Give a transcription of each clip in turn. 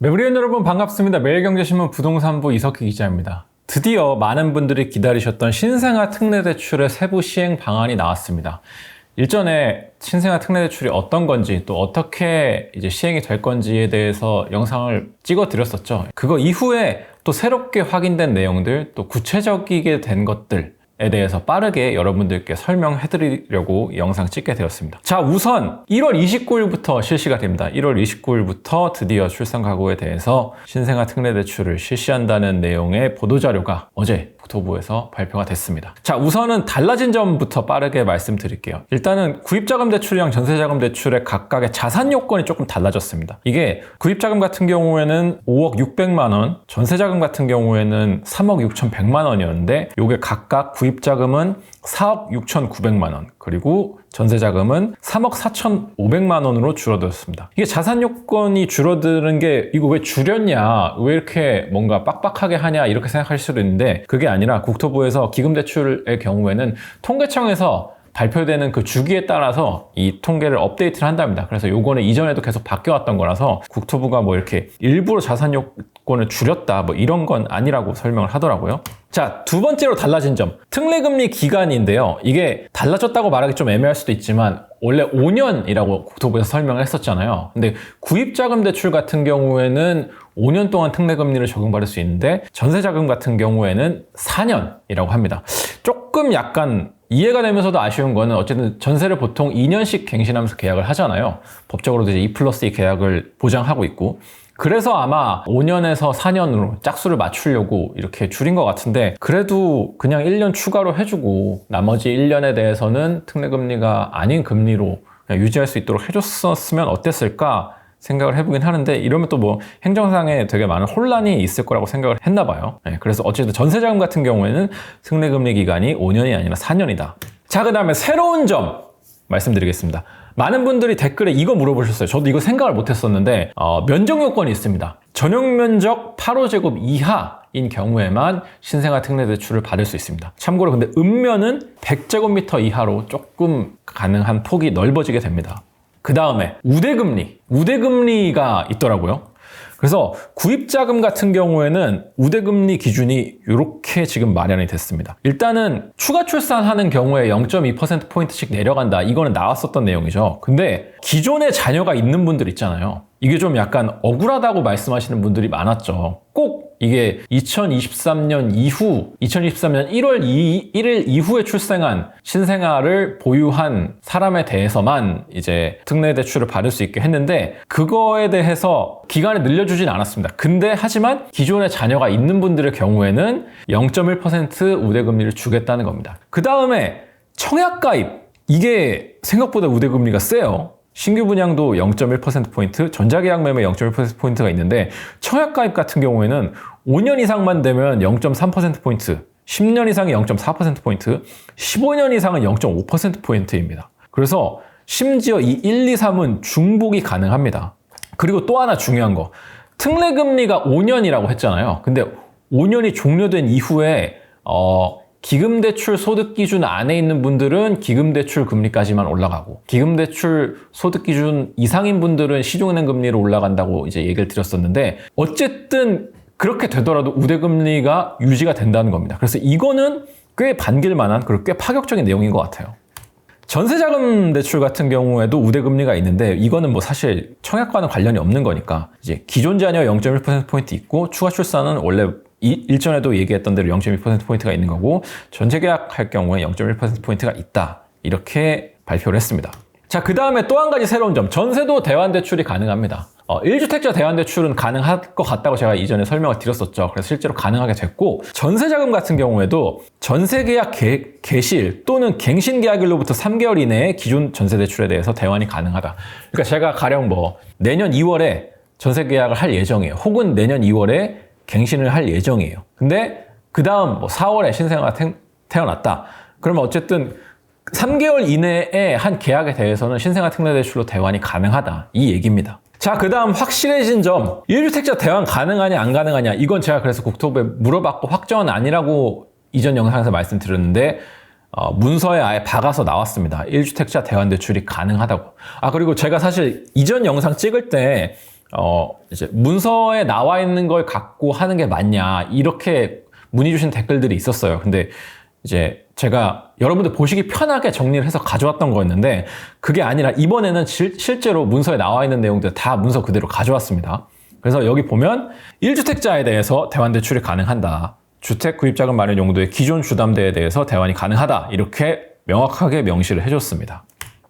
매브리온 여러분 반갑습니다. 매일경제신문 부동산부 이석희 기자입니다. 드디어 많은 분들이 기다리셨던 신생아 특례대출의 세부 시행 방안이 나왔습니다. 일전에 신생아 특례대출이 어떤 건지 또 어떻게 이제 시행이 될 건지에 대해서 영상을 찍어 드렸었죠. 그거 이후에 또 새롭게 확인된 내용들 또 구체적이게 된 것들 에 대해서 빠르게 여러분들께 설명해 드리려고 영상 찍게 되었습니다. 자, 우선 1월 29일부터 실시가 됩니다. 1월 29일부터 드디어 출산 가구에 대해서 신생아 특례 대출을 실시한다는 내용의 보도자료가 어제 국토부에서 발표가 됐습니다. 자, 우선은 달라진 점부터 빠르게 말씀드릴게요. 일단은 구입자금 대출이랑 전세자금 대출의 각각의 자산 요건이 조금 달라졌습니다. 이게 구입자금 같은 경우에는 5억 600만 원, 전세자금 같은 경우에는 3억 6,100만 원이었는데 이게 각각 구입자금은 4억 6,900만 원, 그리고 전세자금은 3억 4,500만 원으로 줄어들었습니다. 이게 자산 요건이 줄어드는 게 이거 왜 줄였냐, 왜 이렇게 뭔가 빡빡하게 하냐 이렇게 생각할 수도 있는데 그게 아니라 국토부에서 기금 대출의 경우에는 통계청에서 발표되는 그 주기에 따라서 이 통계를 업데이트를 한답니다. 그래서 요거는 이전에도 계속 바뀌어왔던 거라서 국토부가 뭐 이렇게 일부러 자산 요건을 줄였다 뭐 이런 건 아니라고 설명을 하더라고요. 자, 두 번째로 달라진 점. 특례금리 기간인데요. 이게 달라졌다고 말하기 좀 애매할 수도 있지만 원래 5년이라고 국토부에서 설명을 했었잖아요. 근데 구입자금 대출 같은 경우에는 5년 동안 특례금리를 적용받을 수 있는데 전세자금 같은 경우에는 4년이라고 합니다. 조금 약간 이해가 되면서도 아쉬운 거는 어쨌든 전세를 보통 2년씩 갱신하면서 계약을 하잖아요. 법적으로도 이제 2 플러스 2 계약을 보장하고 있고. 그래서 아마 5년에서 4년으로 짝수를 맞추려고 이렇게 줄인 것 같은데 그래도 그냥 1년 추가로 해주고 나머지 1년에 대해서는 특례금리가 아닌 금리로 유지할 수 있도록 해줬었으면 어땠을까 생각을 해보긴 하는데 이러면 또 뭐 행정상에 되게 많은 혼란이 있을 거라고 생각을 했나 봐요. 네, 그래서 어쨌든 전세자금 같은 경우에는 특례금리 기간이 5년이 아니라 4년이다. 자, 그 다음에 새로운 점 말씀드리겠습니다. 많은 분들이 댓글에 이거 물어보셨어요. 저도 이거 생각을 못 했었는데, 어, 면적 요건이 있습니다. 전용 면적 8호제곱 이하인 경우에만 신생아 특례 대출을 받을 수 있습니다. 참고로 근데 읍면은 100제곱미터 이하로 조금 가능한 폭이 넓어지게 됩니다. 그 다음에 우대금리. 우대금리가 있더라고요. 그래서 구입자금 같은 경우에는 우대금리 기준이 이렇게 지금 마련이 됐습니다. 일단은 추가 출산하는 경우에 0.2%포인트씩 내려간다. 이거는 나왔었던 내용이죠. 근데 기존에 자녀가 있는 분들 있잖아요. 이게 좀 약간 억울하다고 말씀하시는 분들이 많았죠. 꼭 이게 2023년 이후, 2023년 1월 2, 1일 이후에 출생한 신생아를 보유한 사람에 대해서만 이제 특례 대출을 받을 수 있게 했는데 그거에 대해서 기간을 늘려주진 않았습니다. 근데 하지만 기존에 자녀가 있는 분들의 경우에는 0.1% 우대금리를 주겠다는 겁니다. 그 다음에 청약가입. 이게 생각보다 우대금리가 세요. 신규 분양도 0.1%포인트, 전자계약 매매 0.1%포인트가 있는데 청약가입 같은 경우에는 5년 이상만 되면 0.3%포인트, 10년 이상이 0.4%포인트, 15년 이상은 0.5%포인트입니다. 그래서 심지어 이 1, 2, 3은 중복이 가능합니다. 그리고 또 하나 중요한 거. 특례금리가 5년이라고 했잖아요. 근데 5년이 종료된 이후에 어, 기금대출 소득 기준 안에 있는 분들은 기금대출 금리까지만 올라가고 기금대출 소득 기준 이상인 분들은 시중은행 금리로 올라간다고 이제 얘기를 드렸었는데 어쨌든 그렇게 되더라도 우대금리가 유지가 된다는 겁니다. 그래서 이거는 꽤 반길 만한 그리고 꽤 파격적인 내용인 것 같아요. 전세자금 대출 같은 경우에도 우대금리가 있는데 이거는 뭐 사실 청약과는 관련이 없는 거니까 이제 기존 자녀 0.1%포인트 있고 추가 출산은 원래 이, 일전에도 얘기했던 대로 0.1%포인트가 있는 거고 전체 계약할 경우에 0.1%포인트가 있다. 이렇게 발표를 했습니다. 자, 그 다음에 또 한 가지 새로운 점. 전세도 대환 대출이 가능합니다. 어, 1주택자 대환 대출은 가능할 것 같다고 제가 이전에 설명을 드렸었죠. 그래서 실제로 가능하게 됐고 전세자금 같은 경우에도 전세계약 개, 개실 또는 갱신 계약일로부터 3개월 이내에 기존 전세 대출에 대해서 대환이 가능하다. 그러니까 제가 가령 뭐 내년 2월에 전세 계약을 할 예정이에요. 혹은 내년 2월에 갱신을 할 예정이에요. 근데 그 다음 뭐 4월에 신생아가 태어났다. 그러면 어쨌든 3개월 이내에 한 계약에 대해서는 신생아 특례 대출로 대환이 가능하다. 이 얘기입니다. 자, 그 다음 확실해진 점. 1주택자 대환 가능하냐, 안 가능하냐. 이건 제가 그래서 국토부에 물어봤고 확정은 아니라고 이전 영상에서 말씀드렸는데, 어, 문서에 아예 박아서 나왔습니다. 1주택자 대환 대출이 가능하다고. 아, 그리고 제가 사실 이전 영상 찍을 때 어, 이제 문서에 나와 있는 걸 갖고 하는 게 맞냐, 이렇게 문의 주신 댓글들이 있었어요. 근데 이제 제가 여러분들 보시기 편하게 정리를 해서 가져왔던 거였는데 그게 아니라 이번에는 실, 실제로 문서에 나와 있는 내용들 다 문서 그대로 가져왔습니다. 그래서 여기 보면 1주택자에 대해서 대환 대출이 가능한다. 주택 구입자금 마련 용도의 기존 주담대에 대해서 대환이 가능하다. 이렇게 명확하게 명시를 해줬습니다.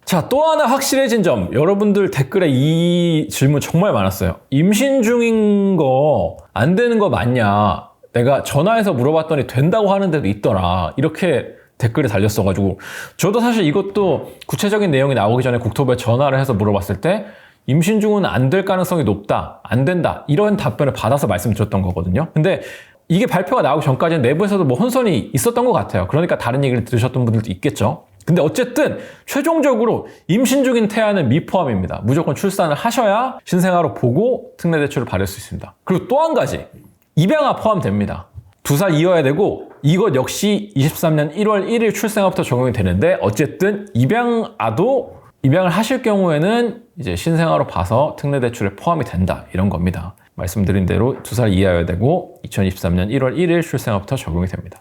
자, 또 하나 확실해진 점. 여러분들 댓글에 이 질문 정말 많았어요. 임신 중인 거 안 되는 거 맞냐? 내가 전화해서 물어봤더니 된다고 하는 데도 있더라. 이렇게 댓글이 달렸어가지고 저도 사실 이것도 구체적인 내용이 나오기 전에 국토부에 전화를 해서 물어봤을 때 임신 중은 안 될 가능성이 높다, 안 된다 이런 답변을 받아서 말씀드렸던 거거든요. 근데 이게 발표가 나오기 전까지는 내부에서도 뭐 혼선이 있었던 것 같아요. 그러니까 다른 얘기를 들으셨던 분들도 있겠죠. 근데 어쨌든 최종적으로 임신 중인 태아는 미포함입니다. 무조건 출산을 하셔야 신생아로 보고 특례 대출을 받을 수 있습니다. 그리고 또 한 가지 입양아 포함됩니다. 두 살 이어야 되고 이것 역시 23년 1월 1일 출생아부터 적용이 되는데 어쨌든 입양아도 입양을 하실 경우에는 이제 신생아로 봐서 특례 대출에 포함이 된다 이런 겁니다. 말씀드린 대로 두 살 이하여야 되고 2023년 1월 1일 출생아부터 적용이 됩니다.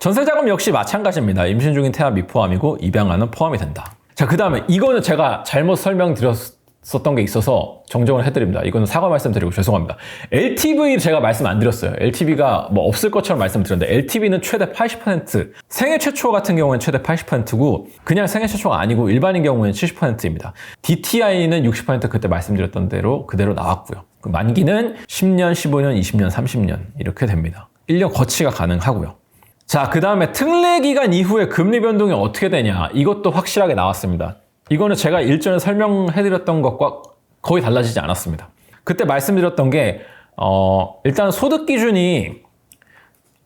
전세자금 역시 마찬가지입니다. 임신 중인 태아 미포함이고 입양아는 포함이 된다. 자, 그 다음에 이거는 제가 잘못 설명드렸었던 게 있어서 정정을 해드립니다. 이거는 사과 말씀드리고 죄송합니다. LTV 제가 말씀 안 드렸어요. LTV가 뭐 없을 것처럼 말씀드렸는데 LTV는 최대 80% 생애 최초 같은 경우는 최대 80%고 그냥 생애 최초가 아니고 일반인 경우에는 70%입니다. DTI는 60% 그때 말씀드렸던 대로 그대로 나왔고요. 그 만기는 10년, 15년, 20년, 30년 이렇게 됩니다. 1년 거치가 가능하고요. 자, 그 다음에 특례 기간 이후에 금리 변동이 어떻게 되냐. 이것도 확실하게 나왔습니다. 이거는 제가 일전에 설명해드렸던 것과 거의 달라지지 않았습니다. 그때 말씀드렸던 게, 어, 일단 소득 기준이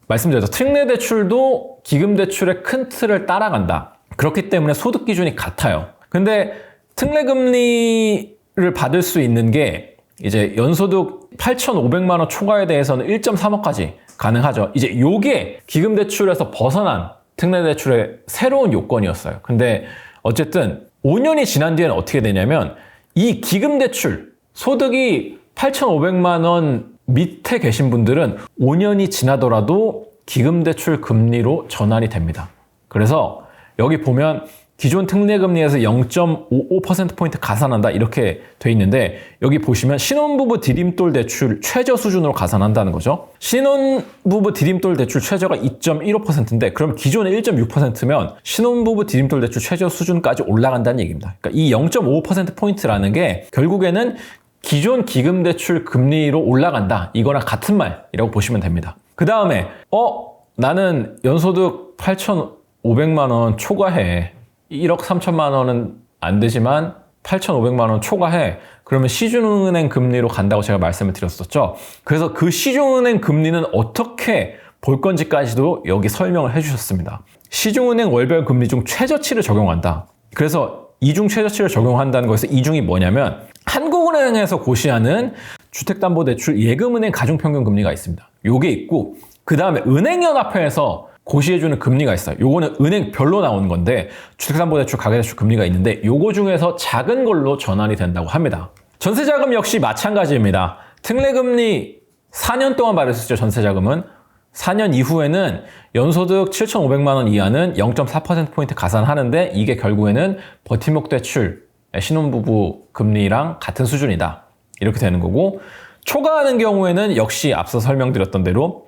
말씀드렸죠. 특례 대출도 기금 대출의 큰 틀을 따라간다. 그렇기 때문에 소득 기준이 같아요. 근데 특례 금리를 받을 수 있는 게 이제 연소득 8,500만 원 초과에 대해서는 1.3억까지 가능하죠. 이제 요게 기금 대출에서 벗어난 특례 대출의 새로운 요건이었어요. 근데 어쨌든 5년이 지난 뒤에는 어떻게 되냐면 이 기금 대출 소득이 8,500만 원 밑에 계신 분들은 5년이 지나더라도 기금 대출 금리로 전환이 됩니다. 그래서 여기 보면 기존 특례금리에서 0.55%포인트 가산한다 이렇게 돼 있는데 여기 보시면 신혼부부 디딤돌 대출 최저 수준으로 가산한다는 거죠. 신혼부부 디딤돌 대출 최저가 2.15%인데 그럼 기존의 1.6%면 신혼부부 디딤돌 대출 최저 수준까지 올라간다는 얘기입니다. 그러니까 이 0.55%포인트라는 게 결국에는 기존 기금 대출 금리로 올라간다. 이거랑 같은 말이라고 보시면 됩니다. 그 다음에 어 나는 연소득 8,500만 원 초과해. 1억 3천만 원은 안 되지만 8,500만 원 초과해. 그러면 시중은행 금리로 간다고 제가 말씀을 드렸었죠. 그래서 그 시중은행 금리는 어떻게 볼 건지까지도 여기 설명을 해주셨습니다. 시중은행 월별 금리 중 최저치를 적용한다. 그래서 이중 최저치를 적용한다는 것에서 이중이 뭐냐면 한국은행에서 고시하는 주택담보대출 예금은행 가중평균 금리가 있습니다. 요게 있고 그 다음에 은행연합회에서 고시해주는 금리가 있어요. 요거는 은행별로 나오는 건데 주택담보대출, 가계대출 금리가 있는데 요거 중에서 작은 걸로 전환이 된다고 합니다. 전세자금 역시 마찬가지입니다. 특례금리 4년 동안 받을 수 있죠. 전세자금은 4년 이후에는 연소득 7,500만 원 이하는 0.4%포인트 가산하는데 이게 결국에는 버팀목 대출 신혼부부 금리랑 같은 수준이다. 이렇게 되는 거고 초과하는 경우에는 역시 앞서 설명드렸던 대로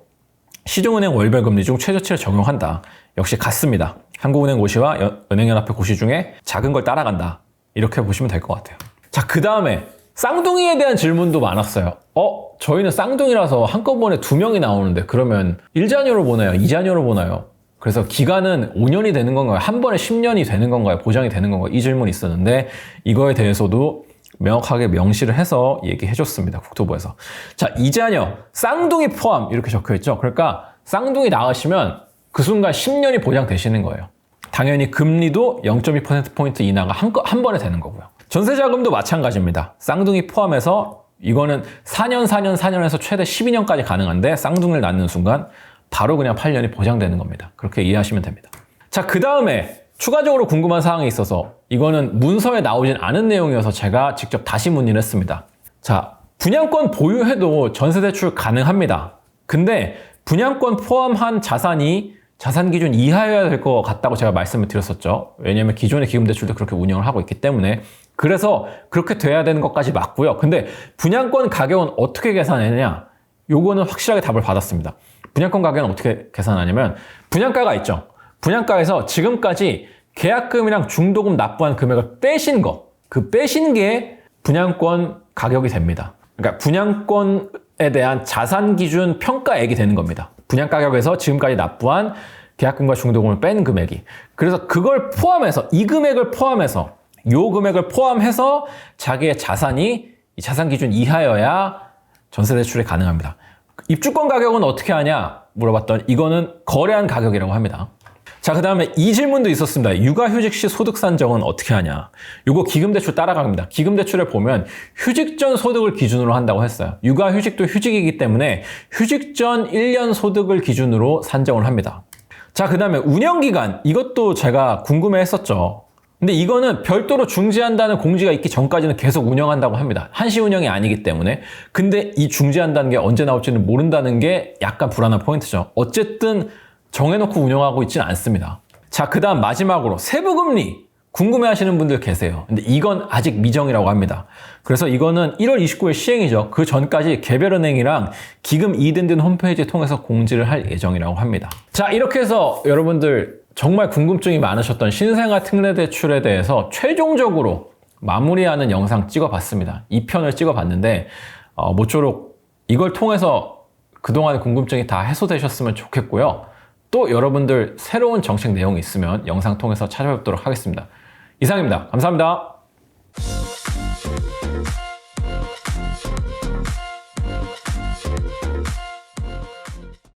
시중은행 월별 금리 중 최저치를 적용한다. 역시 같습니다. 한국은행 고시와 은행연합회 고시 중에 작은 걸 따라간다. 이렇게 보시면 될 것 같아요. 자, 그 다음에 쌍둥이에 대한 질문도 많았어요. 어, 저희는 쌍둥이라서 한꺼번에 두 명이 나오는데 그러면 1자녀로 보나요? 2자녀로 보나요? 그래서 기간은 5년이 되는 건가요? 한 번에 10년이 되는 건가요? 보장이 되는 건가요? 이 질문이 있었는데 이거에 대해서도 명확하게 명시를 해서 얘기해 줬습니다. 국토부에서. 자, 이자녀, 쌍둥이 포함 이렇게 적혀 있죠. 그러니까 쌍둥이 낳으시면 그 순간 10년이 보장되시는 거예요. 당연히 금리도 0.2%포인트 인하가 한, 한 번에 되는 거고요. 전세자금도 마찬가지입니다. 쌍둥이 포함해서 이거는 4년, 4년, 4년에서 최대 12년까지 가능한데 쌍둥이를 낳는 순간 바로 그냥 8년이 보장되는 겁니다. 그렇게 이해하시면 됩니다. 자, 그 다음에 추가적으로 궁금한 사항이 있어서 이거는 문서에 나오진 않은 내용이어서 제가 직접 다시 문의를 했습니다. 자, 분양권 보유해도 전세 대출 가능합니다. 근데 분양권 포함한 자산이 자산 기준 이하여야 될 것 같다고 제가 말씀을 드렸었죠. 왜냐하면 기존의 기금 대출도 그렇게 운영을 하고 있기 때문에 그래서 그렇게 돼야 되는 것까지 맞고요. 근데 분양권 가격은 어떻게 계산하느냐? 요거는 확실하게 답을 받았습니다. 분양권 가격은 어떻게 계산하냐면 분양가가 있죠. 분양가에서 지금까지 계약금이랑 중도금 납부한 금액을 빼신 거, 그 빼신 게 분양권 가격이 됩니다. 그러니까 분양권에 대한 자산 기준 평가액이 되는 겁니다. 분양 가격에서 지금까지 납부한 계약금과 중도금을 뺀 금액이. 그래서 그걸 포함해서 이 금액을 포함해서 요 금액을 포함해서 자기의 자산이 이 자산 기준 이하여야 전세 대출이 가능합니다. 입주권 가격은 어떻게 하냐 물어봤더니 이거는 거래한 가격이라고 합니다. 자, 그 다음에 이 질문도 있었습니다. 육아휴직 시 소득 산정은 어떻게 하냐? 요거 기금대출 따라갑니다. 기금대출에 보면 휴직 전 소득을 기준으로 한다고 했어요. 육아휴직도 휴직이기 때문에 휴직 전 1년 소득을 기준으로 산정을 합니다. 자, 그 다음에 운영기간. 이것도 제가 궁금해 했었죠. 근데 이거는 별도로 중지한다는 공지가 있기 전까지는 계속 운영한다고 합니다. 한시 운영이 아니기 때문에. 근데 이 중지한다는 게 언제 나올지는 모른다는 게 약간 불안한 포인트죠. 어쨌든 정해놓고 운영하고 있지는 않습니다. 자, 그 다음 마지막으로 세부금리. 궁금해 하시는 분들 계세요. 근데 이건 아직 미정이라고 합니다. 그래서 이거는 1월 29일 시행이죠. 그 전까지 개별은행이랑 기금 이든든 홈페이지 통해서 공지를 할 예정이라고 합니다. 자, 이렇게 해서 여러분들 정말 궁금증이 많으셨던 신생아 특례 대출에 대해서 최종적으로 마무리하는 영상 찍어봤습니다. 2편을 찍어봤는데 어, 모쪼록 이걸 통해서 그동안의 궁금증이 다 해소되셨으면 좋겠고요. 또 여러분들 새로운 정책 내용이 있으면 영상 통해서 찾아뵙도록 하겠습니다. 이상입니다. 감사합니다.